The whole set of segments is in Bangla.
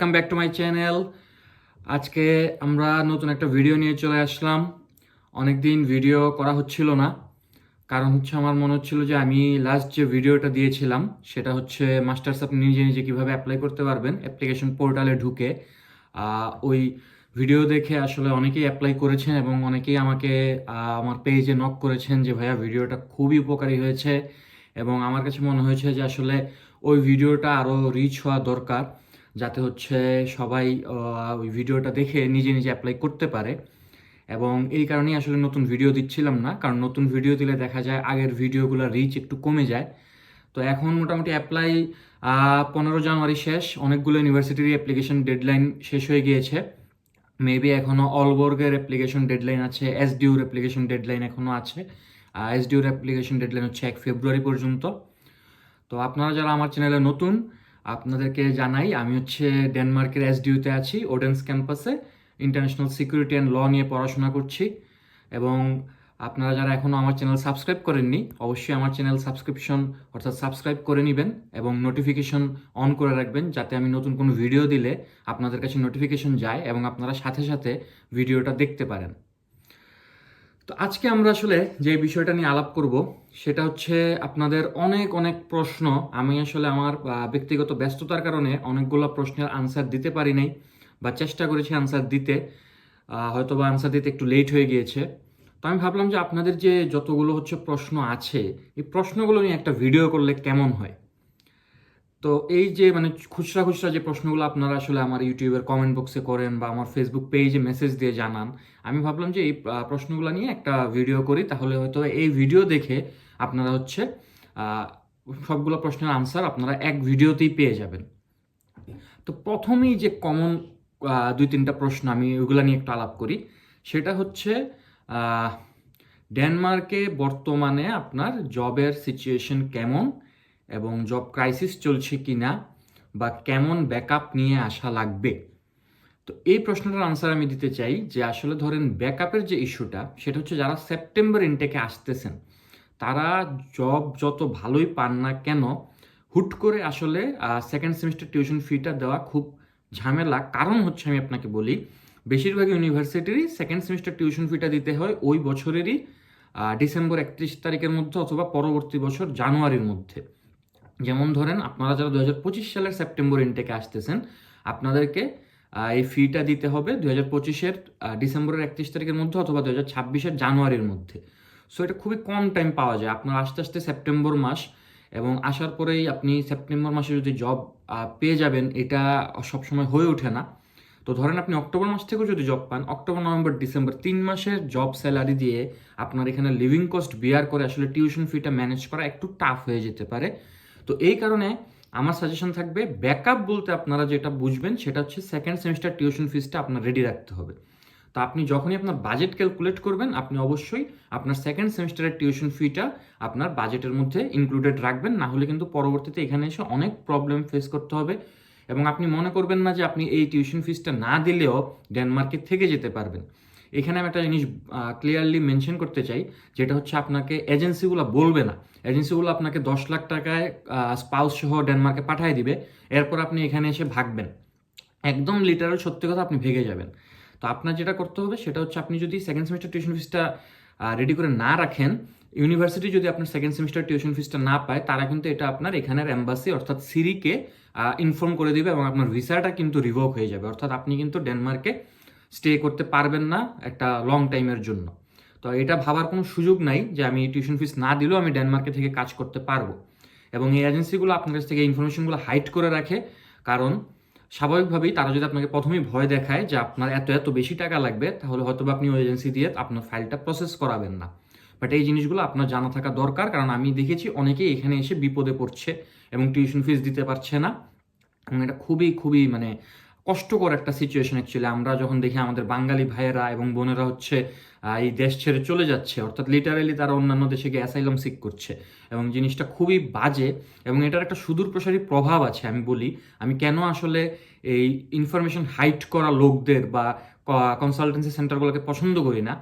Welcome back to my channel আজকে আমরা নতুন একটা ভিডিও নিয়ে চলে আসলাম। অনেক দিন ভিডিও করা হচ্ছিল না। কারণ হচ্ছে আমার মনে হচ্ছিল যে আমি লাস্ট যে ভিডিওটা দিয়েছিলাম, সেটা হচ্ছে মাস্টার্স আপনি নিজে নিজে কীভাবে অ্যাপ্লাই করতে পারবেন অ্যাপ্লিকেশন পোর্টালে ঢুকে। ওই ভিডিও দেখে আসলে অনেকেই অ্যাপ্লাই করেছেন এবং অনেকেই আমাকে আমার পেজে নক করেছেন যে, ভাইয়া ভিডিওটা খুবই উপকারী হয়েছে। এবং আমার কাছে মনে হয়েছে যে আসলে ওই ভিডিওটা আরও রিচ হওয়া দরকার। যাতে হচ্ছে সবাই ওই ভিডিওটা দেখে নিজে নিজে অ্যাপ্লাই করতে পারে। এবং এই কারণেই আসলে নতুন ভিডিও দিচ্ছিলাম না, কারণ নতুন ভিডিও দিলে দেখা যায় আগের ভিডিওগুলো রিচ একটু কমে যায়। তো এখন মোটামুটি অ্যাপ্লাই পনেরো জানুয়ারি শেষ, অনেকগুলো ইউনিভার্সিটির অ্যাপ্লিকেশন ডেডলাইন শেষ হয়ে গিয়েছে। মেবি এখনও অলবর্গের অ্যাপ্লিকেশন ডেডলাইন আছে এসডিউর অ্যাপ্লিকেশন ডেডলাইন এখনও আছে। এসডিউর অ্যাপ্লিকেশন ডেডলাইন হচ্ছে এক ফেব্রুয়ারি পর্যন্ত। তো আপনারা যারা আমার চ্যানেলে নতুন আপনাদেরকে জানাই, আমি হচ্ছে ডেনমার্কের এসডিউতে আছি, ওডেন্স ক্যাম্পাসে, ইন্টারন্যাশনাল সিকিউরিটি অ্যান্ড ল নিয়ে পড়াশোনা করছি। এবং আপনারা যারা এখনও আমার চ্যানেল সাবস্ক্রাইব করেননি, অবশ্যই আমার চ্যানেল সাবস্ক্রিপশন, অর্থাৎ সাবস্ক্রাইব করে নেবেন এবং নোটিফিকেশন অন করে রাখবেন, যাতে আমি নতুন কোনো ভিডিও দিলে আপনাদের কাছে নোটিফিকেশন যায় এবং আপনারা সাথে সাথে ভিডিওটা দেখতে পারেন। তো আজকে আমরা আসলে যে বিষয়টা নিয়ে আলাপ করব, সেটা হচ্ছে আপনাদের অনেক অনেক প্রশ্ন। আমি আসলে আমার ব্যক্তিগত ব্যস্ততার কারণে অনেকগুলো প্রশ্নের আনসার দিতে পারি নাই, বা চেষ্টা করেছি আনসার দিতে। হয়তো বা আনসার দিতে একটু লেট হয়ে গিয়েছে। তো আমি ভাবলাম যে আপনাদের যে যতগুলো হচ্ছে প্রশ্ন আছে, এই প্রশ্নগুলো নিয়ে একটা ভিডিও করলে কেমন হয়? তো এই যে মানে খুচরা খুচরা যে প্রশ্নগুলো আপনারা আসলে আমার ইউটিউবের কমেন্ট বক্সে করেন বা আমার ফেসবুক পেজে মেসেজ দিয়ে জানান, আমি ভাবলাম যে এই প্রশ্নগুলো নিয়ে একটা ভিডিও করি, তাহলে হয়তো এই ভিডিও দেখে আপনারা হচ্ছে সবগুলো প্রশ্নের আনসার আপনারা এক ভিডিওতেই পেয়ে যাবেন। তো প্রথমেই যে কমন দুই তিনটা প্রশ্ন আমি ওইগুলো নিয়ে একটু আলাপ করি, সেটা হচ্ছে ডেনমার্কে বর্তমানে আপনার জবের সিচুয়েশন কেমন? এবং জব ক্রাইসিস চলছে কি না বা কেমন ব্যাকআপ নিয়ে আসা লাগবে? তো এই প্রশ্নটার আনসার আমি দিতে চাই যে আসলে ধরেন ব্যাকআপের যে ইস্যুটা সেটা হচ্ছে যারা সেপ্টেম্বর ইনটেকে আসতেছেন, তারা জব যত ভালোই পান না কেন, হুট করে আসলে সেকেন্ড সেমিস্টার টিউশন ফিটা দেওয়া খুব ঝামেলা। কারণ হচ্ছে আমি আপনাকে বলি, বেশিরভাগ ইউনিভার্সিটিরই সেকেন্ড সেমিস্টার টিউশন ফিটা দিতে হয় ওই বছরেরই ডিসেম্বর একত্রিশ তারিখের মধ্যে অথবা পরবর্তী বছর জানুয়ারির মধ্যে। যেমন ধরেন আপনারা যারা দু হাজার পঁচিশ সালের সেপ্টেম্বর ইনটেকে আসতেছেন, আপনাদেরকে এই ফিটা দিতে হবে দু হাজার পঁচিশের ডিসেম্বরের একত্রিশ তারিখের মধ্যে অথবা দু হাজার ছাব্বিশের জানুয়ারির মধ্যে। সো এটা খুবই কম টাইম পাওয়া যায়। আপনার আস্তে আস্তে সেপ্টেম্বর মাস এবং আসার পরেই আপনি সেপ্টেম্বর মাসে যদি জব পেয়ে যাবেন, এটা সবসময় হয়ে ওঠে না। তো ধরেন আপনি অক্টোবর মাস থেকেও যদি জব পান, অক্টোবর, নভেম্বর, ডিসেম্বর তিন মাসের জব স্যালারি দিয়ে আপনার এখানে লিভিং কস্ট বিয়ার করে আসলে টিউশন ফিটা ম্যানেজ করা একটু টাফ হয়ে যেতে পারে। তো এই কারণে আমার সাজেশন থাকবে ব্যাকআপ বলতে আপনারা যেটা বুঝবেন সেটা হচ্ছে সেকেন্ড সেমিস্টার টিউশন ফিসটা আপনার রেডি রাখতে হবে। তো আপনি যখনই আপনার বাজেট ক্যালকুলেট করবেন, আপনি অবশ্যই আপনার সেকেন্ড সেমিস্টারের টিউশন ফিটা আপনার বাজেটের মধ্যে ইনক্লুডেড রাখবেন, না হলে কিন্তু পরবর্তীতে এখানে এসে অনেক প্রবলেম ফেস করতে হবে এবং আপনি মনে করবেন না যে আপনি এই টিউশন ফিসটা না দিলেও ডেনমার্কে থেকে যেতে পারবেন। এখানে আমি একটা জিনিস ক্লিয়ারলি মেনশন করতে চাই, যেটা হচ্ছে আপনাকে এজেন্সিগুলো বলবে না। এজেন্সিগুলো আপনাকে দশ লাখ টাকায় স্পাউস সহ ডেনমার্কে পাঠিয়ে দিবে, এরপর আপনি এখানে এসে ভাগবেন। একদম লিটারাল সত্যি কথা আপনি ভেগে যাবেন। তো আপনার যেটা করতে হবে, সেটা হচ্ছে আপনি যদি সেকেন্ড সেমিস্টার টিউশন ফিসটা রেডি করে না রাখেন ইউনিভার্সিটি যদি আপনার সেকেন্ড সেমিস্টার টিউশন ফিসটা না পায়, তারা কিন্তু এটা আপনার এখানের অ্যাম্বাসি অর্থাৎ সিরিকে ইনফর্ম করে দিবে এবং আপনার ভিসাটা কিন্তু রিভোক হয়ে যাবে। অর্থাৎ আপনি কিন্তু ডেনমার্কে স্টে করতে পারবেন না একটা লং টাইমের জন্য। তো এটা ভাবার কোনো সুযোগ নাই যে আমি টিউশন ফিস না দিলেও আমি ডেনমার্কে থেকে কাজ করতে পারব। এবং এই এজেন্সিগুলো আপনার কাছ থেকে ইনফরমেশনগুলো হাইড করে রাখে। কারণ স্বাভাবিকভাবেই তারা যদি আপনাকে প্রথমেই ভয় দেখায় যে আপনার এত এত বেশি টাকা লাগবে, তাহলে হয়তো আপনি ওই এজেন্সি দিয়ে আপনার ফাইলটা প্রসেস করাবেন না। বাট এই জিনিসগুলো আপনার জানা থাকা দরকার, কারণ আমি দেখেছি অনেকেই এখানে এসে বিপদে পড়ছে এবং টিউশন ফিস দিতে পারছে না। এবং এটা খুবই খুবই মানে কষ্টকর একটা সিচুয়েশন অ্যাকচুয়ালি আমরা যখন দেখি আমাদের বাঙালি ভাইয়েরা এবং বোনেরা হচ্ছে এই দেশ ছেড়ে চলে যাচ্ছে, অর্থাৎ লিটারালি তারা অন্যান্য দেশে গিয়ে অ্যাসাইলাম সিক করছে এবং জিনিসটা খুবই বাজে এবং এটার একটা সুদূর প্রসারী প্রভাব আছে, আমি বলি। আমি কেন আসলে এই ইনফরমেশন হাইট করা লোকদের বা কনসালটেন্সি সেন্টারগুলোকে পছন্দ করি না?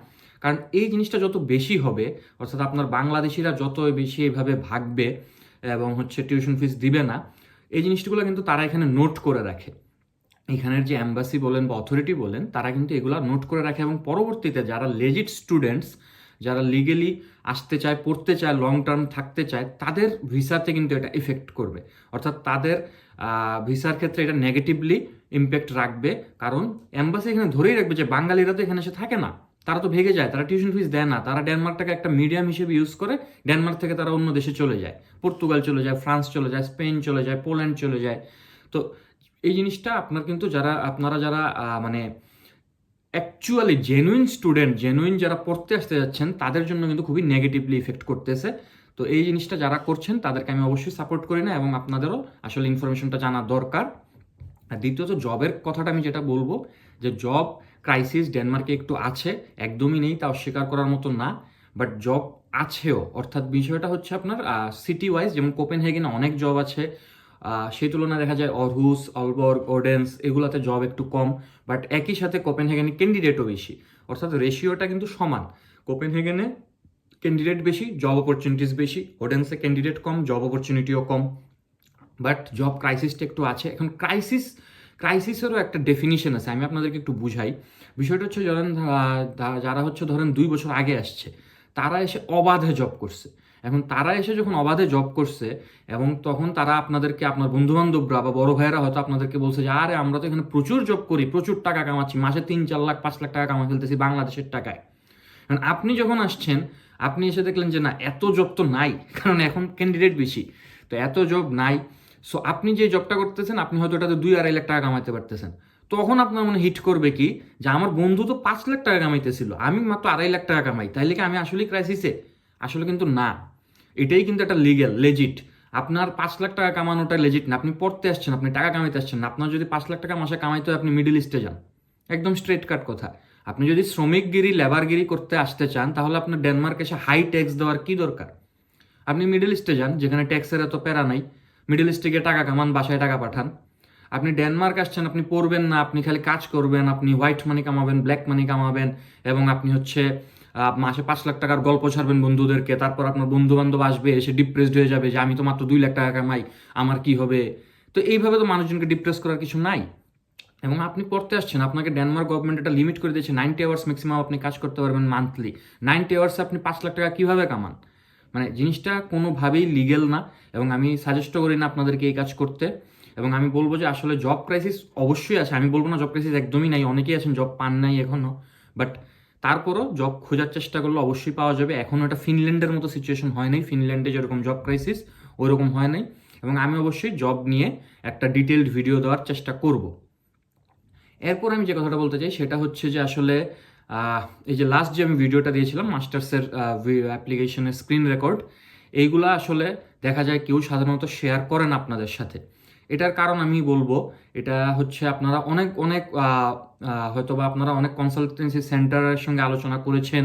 কারণ এই জিনিসটা যত বেশি হবে, অর্থাৎ আপনার বাংলাদেশিরা যত বেশি এভাবে ভাগবে এবং হচ্ছে টিউশন ফিস দিবে না, এই জিনিসগুলো কিন্তু তারা এখানে নোট করে রাখে। এখানের যে অ্যাম্বাসি বলেন বা অথরিটি বলেন, তারা কিন্তু এগুলো নোট করে রাখে এবং পরবর্তীতে যারা লেজিট স্টুডেন্টস যারা লিগেলি আসতে চায়, পড়তে চায় লং টার্ম থাকতে চায়, তাদের ভিসাতে কিন্তু এটা ইফেক্ট করবে। অর্থাৎ তাদের ভিসার ক্ষেত্রে এটা নেগেটিভলি ইম্প্যাক্ট রাখবে। কারণ অ্যাম্বাসি এখানে ধরেই রাখবে যে বাঙালিরা তো এখানে এসে থাকে না। তারা তো ভেগে যায়, তারা টিউশন ফিস দেয় না। তারা ডেনমার্কটাকে একটা মিডিয়াম হিসেবে ইউজ করে ডেনমার্ক থেকে তারা অন্য দেশে চলে যায়। পর্তুগাল চলে যায়, ফ্রান্স চলে যায়, স্পেন চলে যায়, পোল্যান্ড চলে যায়। তো এই জিনিসটা আপনার কিন্তু যারা, আপনারা যারা মানে অ্যাকচুয়ালি জেনুইন স্টুডেন্ট জেনুইন যারা পড়তে আসতে যাচ্ছেন, তাদের জন্য কিন্তু খুবই নেগেটিভলি ইফেক্ট করতেছে। তো এই জিনিসটা যারা করছেন, তাদেরকে আমি অবশ্যই সাপোর্ট করি না এবং আপনাদেরও আসলে ইনফরমেশনটা জানা দরকার। আর দ্বিতীয়ত জবের কথাটা আমি যেটা বলব, যে জব ক্রাইসিস ডেনমার্কে একটু আছে, একদমই নেই, তা অস্বীকার করার মতো না। বাট জব আছেও, অর্থাৎ বিষয়টা হচ্ছে আপনার সিটি ওয়াইজ যেমন কোপেন হেগেনে অনেক জব আছে সেই তুলনায় দেখা যায় অরহুস, অলবর্গ, ওডেন্স এগুলাতে জব একটু কম বাট একই সাথে কোপেনহেগেনে ক্যান্ডিডেটও বেশি। অর্থাৎ রেশিওটা কিন্তু সমান। কোপেনহেগেনে ক্যান্ডিডেট বেশি জব অপরচুনিটিস বেশি, ওডেন্সে ক্যান্ডিডেট কম জব অপরচুনিটিও কম। বাট জব ক্রাইসিসটা একটু আছে। এখন ক্রাইসিস ক্রাইসিসেরও একটা ডেফিনিশন আছে, আমি আপনাদেরকে একটু বুঝাই। বিষয়টা হচ্ছে, ধরেন যারা হচ্ছে, ধরেন, দুই বছর আগে আসছে, তারা এসে অবাধে জব করছে। এখন তারা এসে যখন অবাধে জব করছে এবং তখন তারা আপনাদেরকে, আপনার বন্ধু বান্ধবরা বা বড় ভাইয়েরা হয়তো আপনাদেরকে বলছে যে, আরে, আমরা তো এখানে প্রচুর জব করি, প্রচুর টাকা কামাচ্ছি, মাসে তিন, চার লাখ, পাঁচ লাখ টাকা কামা ফেলতেছি বাংলাদেশের টাকায়। কারণ আপনি যখন আসছেন, আপনি এসে দেখলেন যে, না, এত জব তো নাই। কারণ এখন ক্যান্ডিডেট বেশি। তো এত জব নাই। সো আপনি যে জবটা করতেছেন, আপনি হয়তো এটাতে দুই, আড়াই লাখ টাকা কামাইতে পারতেছেন। তখন আপনার মনে হিট করবে কি? যে, আমার বন্ধু তো পাঁচ লাখ টাকা কামাইতেছিল, আমি মাত্র আড়াই লাখ টাকা কামাই, তাইলে কি আমি আসলেই ক্রাইসিসে আসলে কিন্তু না। এটাই কিন্তু একটা লিগেল লেজিট আপনার পাঁচ লাখ টাকা কামানোটা লেজিট না। আপনি পড়তে আসছেন, আপনি টাকা কামাইতে আসছেন না। আপনার যদি পাঁচ লাখ টাকা মাসে কামাইতে আপনি মিডিল ইস্টে যান। একদম স্ট্রেট কাট কথা। আপনি যদি শ্রমিকগিরি লেবারগিরি করতে আসতে চান, তাহলে আপনার ডেনমার্ক এসে হাই ট্যাক্স দেওয়ার কি দরকার? আপনি মিডল ইস্টে যান, যেখানে ট্যাক্সের এত প্যারা নাই। মিডল ইস্টে গিয়ে টাকা কামান, বাসায় টাকা পাঠান। আপনি ডেনমার্ক আসছেন, আপনি পড়বেন না, আপনি খালি কাজ করবেন, আপনি হোয়াইট মানি কামাবেন ব্ল্যাক মানি কামাবেন, এবং আপনি হচ্ছে মাসে পাঁচ লাখ টাকার গল্প ছাড়বেন বন্ধুদেরকে, তারপর আপনার বন্ধু বান্ধব আসবে, এসে ডিপ্রেসড হয়ে যাবে যে আমি তো মাত্র দুই লাখ টাকা কামাই, আমার কি হবে? তো এইভাবে তো মানুষজনকে ডিপ্রেস করার কিছু নাই। এবং আপনি পড়তে আসছেন, আপনাকে ডেনমার্ক গভর্নমেন্ট এটা লিমিট করে দিয়েছে নাইনটি আওয়ার্স ম্যাক্সিমাম আপনি কাজ করতে পারবেন মান্থলি নাইনটি আওয়ার্সে আপনি পাঁচ লাখ টাকা কীভাবে কামান? মানে জিনিসটা কোনোভাবেই লিগেল না, এবং আমি সাজেস্টও করি না আপনাদেরকে এই কাজ করতে। এবং আমি বলব যে আসলে জব ক্রাইসিস অবশ্যই আছে, আমি বলব না জব ক্রাইসিস একদমই নাই, অনেকেই আছেন জব পান নাই এখনও বাট তারপরও জব খোঁজার চেষ্টা করলে অবশ্যই পাওয়া যাবে। এখনও এটা ফিনল্যান্ডের মতো সিচুয়েশন হয় নাই। ফিনল্যান্ডে যেরকম জব ক্রাইসিস ওইরকম হয় নাই। এবং আমি অবশ্যই জব নিয়ে একটা ডিটেলড ভিডিও দেওয়ার চেষ্টা করব। এরপর আমি যে কথাটা বলতে চাই, সেটা হচ্ছে যে আসলে এই যে লাস্ট যে আমি ভিডিওটা দিয়েছিলাম মাস্টার্সের অ্যাপ্লিকেশনের স্ক্রিন রেকর্ড এইগুলা আসলে দেখা যায় কেউ সাধারণত শেয়ার করেন আপনাদের সাথে। এটার কারণ আমি বলব এটা হচ্ছে আপনারা অনেক অনেক আহ, হয়তোবা আপনারা অনেক কনসালটেন্সি সেন্টারের সঙ্গে আলোচনা করেছেন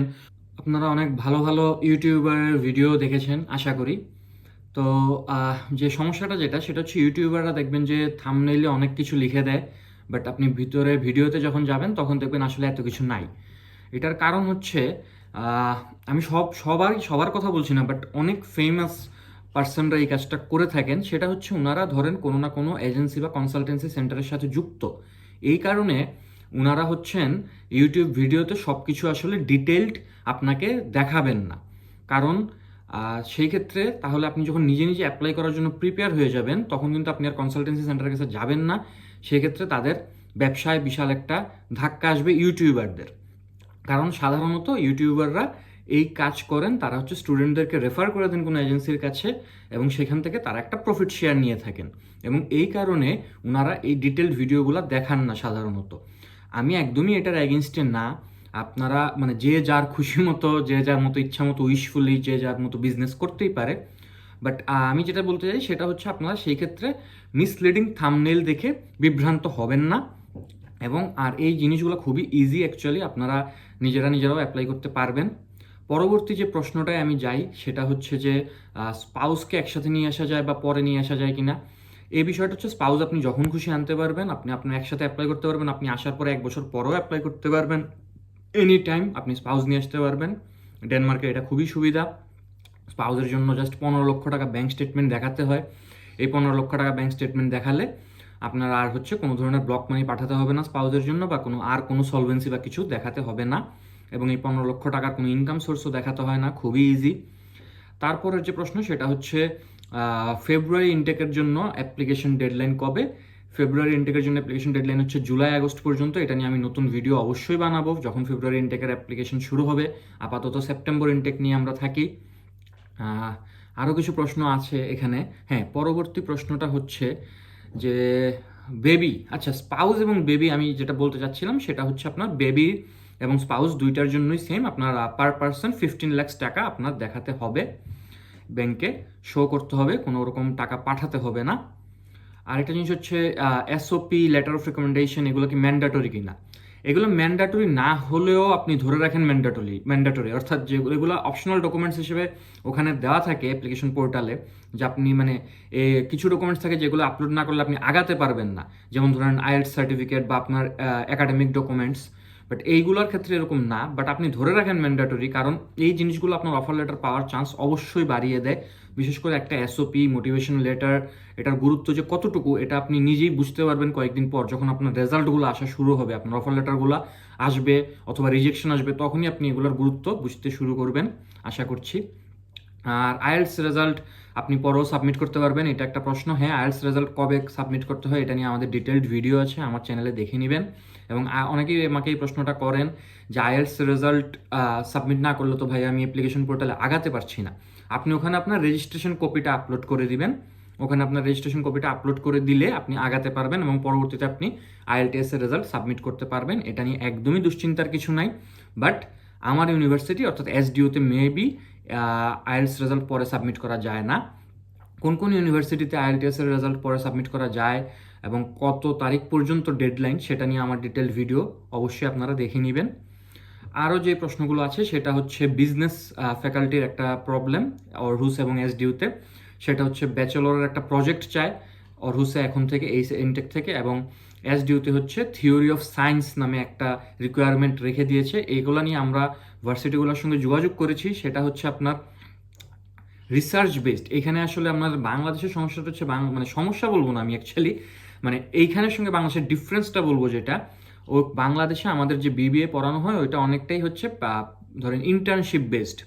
আপনারা অনেক ভালো ভালো ইউটিউবারের ভিডিও দেখেছেন আশা করি। তো যে সমস্যাটা যেটা সেটা হচ্ছে ইউটিউবাররা দেখবেন যে থামনেইলে অনেক কিছু লিখে দেয় বাট আপনি ভিতরে ভিডিওতে যখন যাবেন তখন দেখবেন আসলে এত কিছু নাই। এটার কারণ হচ্ছে আমি সব সবারই সবার কথা বলছি না বাট অনেক ফেমাস পার্সনরা এই কাজটা করে থাকেন, সেটা হচ্ছে ওনারা ধরেন কোনো না কোনো এজেন্সি বা কনসালটেন্সি সেন্টারের সাথে যুক্ত। এই কারণে ওনারা হচ্ছেন ইউটিউব ভিডিওতে সব কিছু আসলে ডিটেলড আপনাকে দেখাবেন না। কারণ সেই ক্ষেত্রে তাহলে আপনি যখন নিজে নিজে অ্যাপ্লাই করার জন্য প্রিপেয়ার হয়ে যাবেন, তখন কিন্তু আপনি আর কনসালটেন্সি সেন্টারের কাছে যাবেন না। সেক্ষেত্রে তাদের ব্যবসায় বিশাল একটা ধাক্কা আসবে ইউটিউবারদের কারণ সাধারণত ইউটিউবাররা এই কাজ করেন, তারা হচ্ছে স্টুডেন্টদেরকে রেফার করে দেন কোনো এজেন্সির কাছে এবং সেখান থেকে তারা একটা প্রফিট শেয়ার নিয়ে থাকেন। এবং এই কারণে ওনারা এই ডিটেলড ভিডিওগুলো দেখান না সাধারণত। আমি একদমই এটার অ্যাগেনস্টে না। আপনারা মানে যে যার খুশি মতো, যে যার মতো ইচ্ছা মতো উইশফুলি যে যার মতো বিজনেস করতেই পারে। বাট আমি যেটা বলতে চাই সেটা হচ্ছে আপনারা সেই ক্ষেত্রে মিসলিডিং থামনেল দেখে বিভ্রান্ত হবেন না। এবং, আর এই জিনিসগুলো খুবই ইজি অ্যাকচুয়ালি আপনারা নিজেরা নিজেরাও অ্যাপ্লাই করতে পারবেন। পরবর্তী যে প্রশ্নটায় আমি যাই, সেটা হচ্ছে যে স্পাউসকে একসাথে নিয়ে আসা যায় বা পরে নিয়ে আসা যায় কিনা? এই বিষয়টা হচ্ছে স্পাউস আপনি যখন খুশি আনতে পারবেন, আপনি আপনার একসাথে অ্যাপ্লাই করতে পারবেন, আপনি আসার পরে এক বছর পরেও অ্যাপ্লাই করতে পারবেন। এনি টাইম আপনি স্পাউস নিয়ে আসতে পারবেন। ডেনমার্কে এটা খুবই সুবিধা। স্পাউসের জন্য জাস্ট পনেরো লক্ষ টাকা ব্যাংক স্টেটমেন্ট দেখাতে হয়। এই পনেরো লক্ষ টাকা ব্যাংক স্টেটমেন্ট দেখালে আপনার আর হচ্ছে কোনো ধরনের ব্লক মানি পাঠাতে হবে না স্পাউসের জন্য বা কোনো, আর কোনো সলভেন্সি বা কিছু দেখাতে হবে না। এবং এই পনেরো লক্ষ টাকার কোনো ইনকাম সোর্সও দেখাতে হয় না, খুবই ইজি তারপরের যে প্রশ্ন, সেটা হচ্ছে ফেব্রুয়ারি ইনটেকের জন্য অ্যাপ্লিকেশন ডেডলাইন কবে? ফেব্রুয়ারি ইনটেকের জন্য অ্যাপ্লিকেশন ডেডলাইন হচ্ছে জুলাই আগস্ট পর্যন্ত। এটা নিয়ে আমি নতুন ভিডিও অবশ্যই বানাবো। যখন ফেব্রুয়ারি ইনটেকের অ্যাপ্লিকেশন শুরু হবে, আপাতত সেপ্টেম্বর ইনটেক নিয়ে আমরা থাকি। আরও কিছু প্রশ্ন আছে এখানে। হ্যাঁ পরবর্তী প্রশ্নটা হচ্ছে যে বেবি আচ্ছা স্পাউস এবং বেবি আমি যেটা বলতে চাচ্ছিলাম, সেটা হচ্ছে আপনার বেবি এবং স্পাউস দুইটার জন্যই সেম আপনার পার পার্সন ফিফটিন ল্যাক্স টাকা আপনার দেখাতে হবে ব্যাংকে শো করতে হবে কোনো রকম টাকা পাঠাতে হবে না। আরেকটা জিনিস হচ্ছে এসওপি লেটার অফ রিকমেন্ডেশন এগুলো কি ম্যান্ডাটরি কিনা? এগুলো ম্যান্ডাটরি না হলেও আপনি ধরে রাখেন ম্যান্ডাটরি ম্যান্ডাটরি অর্থাৎ যেগুলো এগুলো অপশনাল ডকুমেন্টস হিসেবে ওখানে দেওয়া থাকে অ্যাপ্লিকেশন পোর্টালে যে আপনি মানে এ, কিছু ডকুমেন্টস থাকে যেগুলো আপলোড না করলে আপনি আগাতে পারবেন না। যেমন ধরেন আইএলস সার্টিফিকেট বা আপনার একাডেমিক ডকুমেন্টস বাট এইগুলোর ক্ষেত্রে এরকম না বাট আপনি ধরে রাখেন ম্যান্ডাটরি কারণ এই জিনিসগুলো আপনার অফার লেটার পাওয়ার চান্স অবশ্যই বাড়িয়ে দেয়। বিশেষ করে একটা এসওপি মোটিভেশন লেটার এটার গুরুত্ব যে কতটুকু, এটা আপনি নিজেই বুঝতে পারবেন কয়েকদিন পর যখন আপনার রেজাল্টগুলো আসা শুরু হবে, আপনার অফার লেটারগুলো আসবে অথবা রিজেকশন আসবে, তখনই আপনি এগুলোর গুরুত্ব বুঝতে শুরু করবেন, আশা করছি। আর আইএলস রেজাল্ট আপনি পরেও সাবমিট করতে পারবেন, এটা একটা প্রশ্ন। হ্যাঁ আইএলস রেজাল্ট কবে সাবমিট করতে হয়, এটা নিয়ে আমাদের ডিটেলড ভিডিও আছে, আমার চ্যানেলে দেখে নেবেন। এবং অনেকেই আমাকে এই প্রশ্নটা করেন যে আইএলস রেজাল্ট সাবমিট না করলে তো ভাই আমি অ্যাপ্লিকেশন পোর্টালে আগাতে পারছি না। আপনি ওখানে আপনার রেজিস্ট্রেশন কপিটা আপলোড করে দিবেন। ওখানে আপনার রেজিস্ট্রেশন কপিটা আপলোড করে দিলে আপনি আগাতে পারবেন এবং পরবর্তীতে আপনি আইএলটিএস এর রেজাল্ট সাবমিট করতে পারবেন। এটা নিয়ে একদমই দুশ্চিন্তার কিছু নাই। বাট আমার ইউনিভার্সিটি অর্থাৎ এসডিওতে মেবি আইএলস রেজাল্ট পরে সাবমিট করা যায় না। কোন কোন ইউনিভার্সিটিতে আইএলটিএস এর রেজাল্ট পরে সাবমিট করা যায় এবং কত তারিখ পর্যন্ত ডেডলাইন সেটা নিয়ে আমার ডিটেল ভিডিও অবশ্যই আপনারা দেখে নেবেন। আরও যে প্রশ্নগুলো আছে, সেটা হচ্ছে বিজনেস ফ্যাকাল্টির একটা প্রবলেম অরহুস এবং এসডিউতে সেটা হচ্ছে ব্যাচেলরের একটা প্রজেক্ট চায় অরহুসে এখন থেকে, এই ইনটেক থেকে এবং এসডিউতে হচ্ছে থিওরি অফ সায়েন্স নামে একটা রিকোয়ারমেন্ট রেখে দিয়েছে। এইগুলো নিয়ে আমরা ভার্সিটিগুলোর সঙ্গে যোগাযোগ করেছি, সেটা হচ্ছে আপনার রিসার্চ বেসড এখানে আসলে আমাদের বাংলাদেশের সমস্যাটা হচ্ছে মানে সমস্যা বলব না আমি অ্যাকচুয়ালি মানে এইখানের সঙ্গে বাংলাদেশের ডিফারেন্সটা বলব যেটা। ও বাংলাদেশে আমাদের যে বিবিএ পড়ানো হয়, ওইটা অনেকটাই হচ্ছে ধরেন ইন্টার্নশিপ বেসড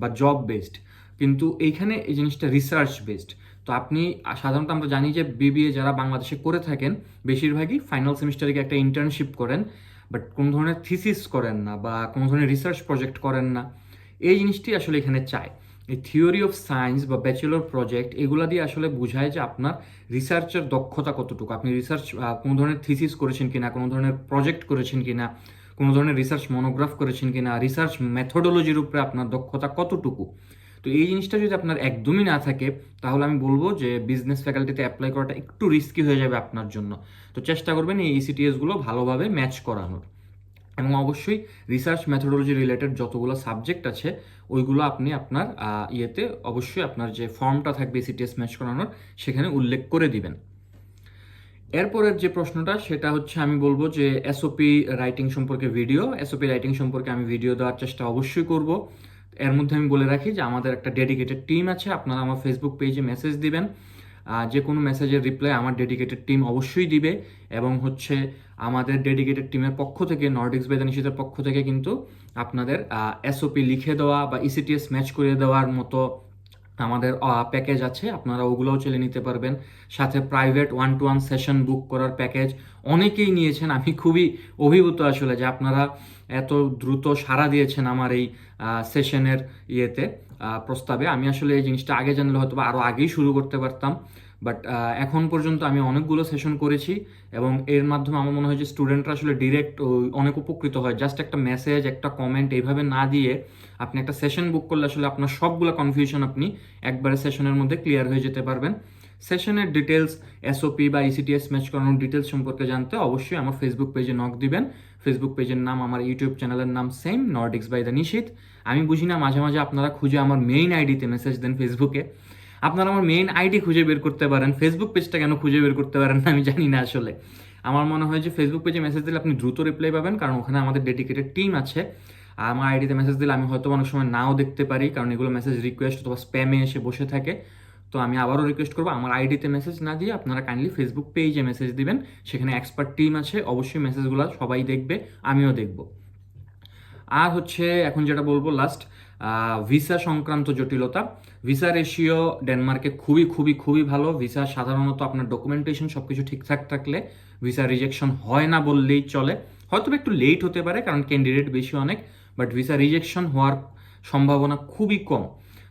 বা জব বেসড কিন্তু এইখানে এই জিনিসটা রিসার্চ বেসড তো আপনি সাধারণত আমরা জানি যে বিবিএ যারা বাংলাদেশে করে থাকেন, বেশিরভাগই ফাইনাল সেমিস্টারে একটা ইন্টার্নশিপ করেন। বাট কোনো ধরনের থিসিস করেন না বা কোনো ধরনের রিসার্চ প্রজেক্ট করেন না, এই জিনিসটি আসলে এখানে চায় এই থিওরি অফ সায়েন্স বা ব্যাচেলর প্রজেক্ট, এগুলা দিয়ে আসলে বোঝায় যে আপনার রিসার্চের দক্ষতা কতটুকু। আপনি রিসার্চ কোনো ধরনের থিসিস করেছেন কিনা, কোনো ধরনের প্রজেক্ট করেছেন কিনা, কোনো ধরনের রিসার্চ মনোগ্রাফ করেছেন কিনা, রিসার্চ মেথোডোলজির উপরে আপনার দক্ষতা কতটুকু। তো এই জিনিসটা যদি আপনার একদমই না থাকে, তাহলে আমি বলব যে বিজনেস ফ্যাকাল্টিতে অ্যাপ্লাই করাটা একটু রিস্কি হয়ে যাবে আপনার জন্য। তো চেষ্টা করবেন এই ইসিটিএসগুলো ভালোভাবে ম্যাচ করানোর। এবং অবশ্যই রিসার্চ মেথোডোলজি রিলেটেড যতগুলো সাবজেক্ট আছে, ওইগুলো আপনি আপনার ইয়েতে অবশ্যই আপনার যে ফর্মটা থাকবে সিটিএস ম্যাচ করানোর, সেখানে উল্লেখ করে দিবেন। এরপরের যে প্রশ্নটা, সেটা হচ্ছে আমি বলব যে এসওপি রাইটিং সম্পর্কে ভিডিও এসওপি রাইটিং সম্পর্কে আমি ভিডিও দেওয়ার চেষ্টা অবশ্যই করব। এর মধ্যে আমি বলে রাখি যে আমাদের একটা ডেডিকেটেড টিম আছে, আপনারা আমার ফেসবুক পেজে মেসেজ দিবেন। যে কোনো মেসেজের রিপ্লাই আমার ডেডিকেটেড টিম অবশ্যই দিবে এবং হচ্ছে আমাদের ডেডিকেটেড টিমের পক্ষ থেকে নর্ডিক্স বেদানিশিতের পক্ষ থেকে কিন্তু আপনাদের এসওপি লিখে দেওয়া বা ইসিটিএস ম্যাচ করে দেওয়ার মতো আমাদের প্যাকেজ আছে, আপনারা ওগুলোও চলে নিতে পারবেন। সাথে private one to one session book করার প্যাকেজ অনেকেই নিয়েছেন। আমি খুবই অভিভূত আসলে যে আপনারা এত দ্রুত সাড়া দিয়েছেন আমার এই সেশনের ইয়েতে প্রস্তাবে। আমি আসলে এই জিনিসটা আগে জানলে হয়তো আরও আগেই শুরু করতে পারতাম। বাট এখন পর্যন্ত আমি অনেকগুলো সেশন করেছি এবং এর মাধ্যমে আমার মনে হয় যে স্টুডেন্টরা আসলে ডিরেক্ট অনেক উপকৃত হয়। জাস্ট একটা মেসেজ একটা কমেন্ট এইভাবে না দিয়ে আপনি একটা সেশন বুক করলে আসলে আপনার সবগুলো কনফিউশন আপনি একবারে সেশনের মধ্যে ক্লিয়ার হয়ে যেতে পারবেন। সেশনের ডিটেলস এসওপি বা ইসিটিএস ম্যাচ করানোর ডিটেলস সম্পর্কে জানতে অবশ্যই আমার ফেসবুক পেজে নক দিবেন। ফেসবুক পেজের নাম, আমার ইউটিউব চ্যানেলের নাম same Nordics by the Nishit আমি বুঝি না, মাঝে মাঝে আপনারা খুঁজে আমার মেইন আইডিতে মেসেজ দেন ফেসবুকে আপনারা আমার মেইন আইডি খুঁজে বের করতে পারেন ফেসবুক পেজটা কেন খুঁজে বের করতে পারেন না, আমি জানি না আসলে। আমার মনে হয় যে ফেসবুক পেজে মেসেজ দিলে আপনি দ্রুত রিপ্লাই পাবেন, কারণ ওখানে আমাদের ডেডিকেটেড টিম আছে। আমার আইডিতে মেসেজ দিলে আমি হয়তো অনেক সময় নাও দেখতে পারি, কারণ এগুলো মেসেজ রিকোয়েস্ট অথবা স্প্যামে এসে বসে থাকে। তো আমি আবারও রিকোয়েস্ট করব, আমার আইডিতে মেসেজ না দিয়ে আপনারা কাইন্ডলি ফেসবুক পেজে মেসেজ দিবেন। সেখানে এক্সপার্ট টিম আছে, অবশ্যই মেসেজগুলো সবাই দেখবে, আমিও দেখব। আর হচ্ছে, এখন যেটা বলব লাস্ট ভিসা সংক্রান্ত জটিলতা। ভিসা রেশিও ডেনমার্কে খুবই খুবই খুবই ভালো। ভিসা সাধারণত আপনার ডকুমেন্টেশন সব কিছু ঠিকঠাক থাকলে ভিসা রিজেকশন হয় না বললেই চলে। হয়তো একটু লেট হতে পারে, কারণ ক্যান্ডিডেট বেশি অনেক বাট ভিসা রিজেকশন হওয়ার সম্ভাবনা খুবই কম।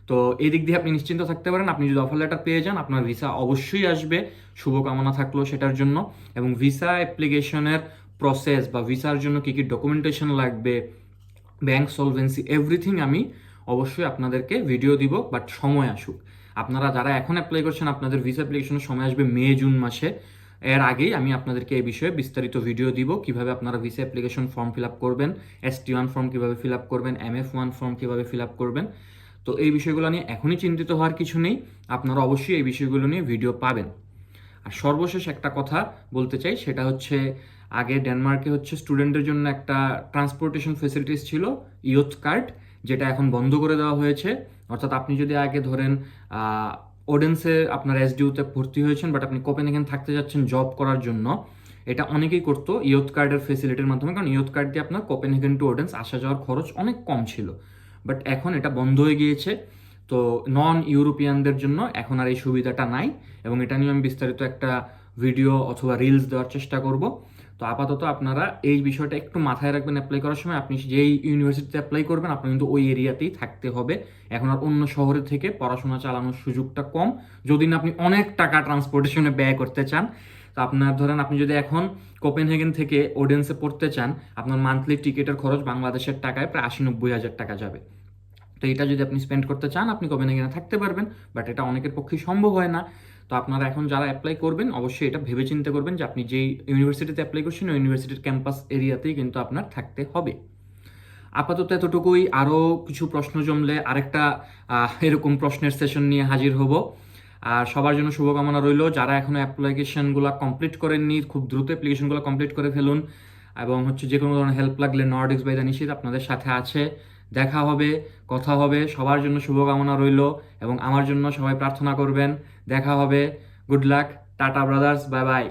তো এই দিক দিয়ে আপনি নিশ্চিন্ত থাকতে পারেন, আপনি যদি অফার লেটার পেয়ে যান, আপনার ভিসা অবশ্যই আসবে। শুভকামনা থাকল সেটার জন্য। এবং ভিসা অ্যাপ্লিকেশনের প্রসেস বা ভিসার জন্য কী কী ডকুমেন্টেশন লাগবে ব্যাংক সলভেন্সি এভরিথিং আমি অবশ্যই আপনাদেরকে ভিডিও দিব বাট সময় আসুক। আপনারা যারা এখন অ্যাপ্লাই করছেন, আপনাদের ভিসা অ্যাপ্লিকেশনের সময় আসবে মে, জুন মাসে। এর আগেই আমি আপনাদেরকে এই বিষয়ে বিস্তারিত ভিডিও দিব, কীভাবে আপনারা visa application form fill up করবেন এস টি ওয়ান ফর্ম কীভাবে ফিল আপ করবেন এম এফ ওয়ান ফর্ম কীভাবে ফিল আপ করবেন। তো এই বিষয়গুলো নিয়ে এখনই চিন্তিত হওয়ার কিছু নেই, আপনারা অবশ্যই এই বিষয়গুলো নিয়ে ভিডিও পাবেন। আর সর্বশেষ একটা কথা বলতে চাই, সেটা হচ্ছে, আগে ডেনমার্কে হচ্ছে স্টুডেন্টের জন্য একটা ট্রান্সপোর্টেশন ফেসিলিটিস ছিল ইয়থ কার্ড যেটা এখন বন্ধ করে দেওয়া হয়েছে। অর্থাৎ আপনি যদি আগে ধরেন ওডেন্সে আপনার এসডিউতে ভর্তি হয়েছেন বাট আপনি কোপেন কোপেনহেগেন থাকতে যাচ্ছেন জব করার জন্য, এটা অনেকেই করতো ইয়থ কার্ডের ফেসিলিটির মাধ্যমে, কারণ ইয়থ কার্ড দিয়ে আপনার কোপেনহেগেন টু ওডেন্স আসা যাওয়ার খরচ অনেক কম ছিল। বাট এখন এটা বন্ধ হয়ে গিয়েছে। তো নন ইউরোপিয়ানদের জন্য এখন আর এই সুবিধাটা নাই। এবং এটা নিয়ে আমি বিস্তারিত একটা ভিডিও অথবা রিলস দেওয়ার চেষ্টা করব। তো আপাতত আপনারা এই বিষয়টা একটু মাথায় রাখবেন অ্যাপ্লাই করার সময়। আপনি যেই ইউনিভার্সিটিতে অ্যাপ্লাই করবেন, আপনার কিন্তু ওই এরিয়াতেই থাকতে হবে। এখন আর অন্য শহরে থেকে পড়াশোনা চালানোর সুযোগটা কম। যদি না আপনি অনেক টাকা ট্রান্সপোর্টেশনে ব্যয় করতে চান, তো আপনার ধরেন আপনি যদি এখন কোপেনহেগেন থেকে ওডেন্সে পড়তে চান, আপনার মান্থলি টিকিটের খরচ বাংলাদেশের টাকায় প্রায় আশি নব্বই হাজার টাকা যাবে। তো এটা যদি আপনি স্পেন্ড করতে চান, আপনি কোপেনহেগেনে থাকতে পারবেন বাট এটা অনেকের পক্ষেই সম্ভব হয় না। তো আপনারা এখন যারা অ্যাপ্লাই করবেন, অবশ্যই এটা ভেবে চিন্তা করবেন যে আপনি যেই ইউনিভার্সিটিতে অ্যাপ্লাই করছেন, ওই ইউনিভার্সিটির ক্যাম্পাস এরিয়াতেই কিন্তু আপনার থাকতে হবে। আপাতত এতটুকুই। আরও কিছু প্রশ্ন জমলে আরেকটা এরকম প্রশ্নের সেশন নিয়ে হাজির হব। আর সবার জন্য শুভকামনা রইল। যারা এখনও অ্যাপ্লিকেশনগুলো কমপ্লিট করেননি, খুব দ্রুত অ্যাপ্লিকেশনগুলো কমপ্লিট করে ফেলুন। এবং হচ্ছে যে কোনো ধরনের হেল্প লাগলে নর্ডিক্স বাই নিশ্চিত আপনাদের সাথে আছে। দেখা হবে, কথা হবে, সবার জন্য শুভকামনা রইল এবং আমার জন্য সবাই প্রার্থনা করবেন। দেখা হবে good luck ta-ta brothers bye bye